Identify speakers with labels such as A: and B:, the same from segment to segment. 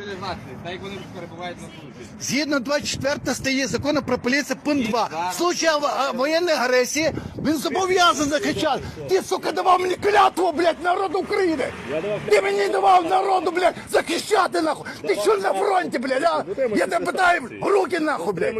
A: мобілізації, так як вони перебувають на службі.
B: Згідно 24 статті закону про поліцію пункт 2. В случаї а, воєнної агресії він зобов'язаний захищати. Ти, сука, давав мені клятву, блядь, народу України. Ти мені давав народу, блядь, захищати, нахуй. Ти що на фронті, блядь, а? Я тебе питаю, руки, нахуй, блядь.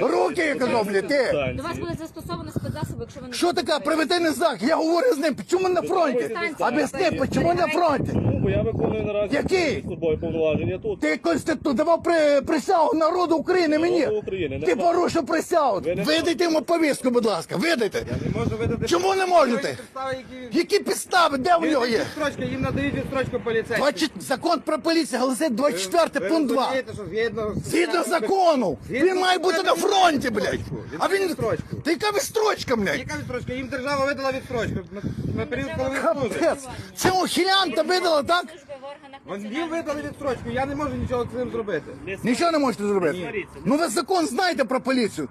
B: Руки, я казав, блядь, ти.
C: До вас буде застосовано спецзасоби, якщо ви не
B: Що таке превентивний знак? Я говорю з ним, чому на фронті? Об'ясни, чому на фронті?
D: Бо я виконую наразі
B: Який?
D: службові повноваження тут.
B: Ти конститут давав при, присягу народу України мені.
D: Народу України, не
B: Ти
D: факт.
B: порушив присягу.
D: Ви не
B: Видайте йому повістку, будь ласка, видайте.
A: Не можу видати.
B: Чому не можете?
A: Підстави, які...
B: Які підстави? Де в нього є?
A: Відстрочка, їм надають відстрочку поліцейським.
B: 20 Закон про поліцію голосить 24
A: Ви
B: пункт 2.
A: розумієте, що згідно...
B: Згідно закону.
A: Згідно
B: Він має бути на фронті, блядь. А він...
A: Відстрочку.
B: Ти яка відстрочка, блядь?
A: Яка відстрочка? Їм держава видала відстрочку на, на період, коли ви.
B: Капець. Це ухилянта видала, так?
C: служби в органах
A: Вон Їм
C: національної
A: видали відстрочку, я не можу нічого з цим зробити.
B: Нічого не можете зробити. Ну ви закон знаєте про поліцію.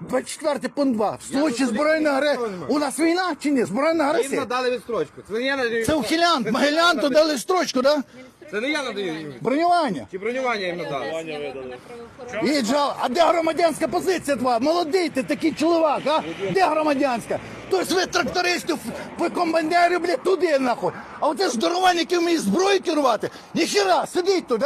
B: 24 пункт 2. В случаї збройної агресії. У нас війна чи ні? Збройна
A: Їм
B: агресія?
A: надали відстрочку. Це не я надаю.
B: Це ухилянт. Могилянту дали строчку, да?
A: Це не я надаю їм.
B: Бронювання.
A: Чи бронювання їм надали?
C: внесення в правоохоронних.
B: І а де громадянська позиція твоя? Молодий ти такий чоловік, а? Де громадянська? Тобто ви трактористів, по комбайнерів, блядь, туди нахуй. А оце здоровань, які вміють зброю керувати, ніхіра, сидіть тут.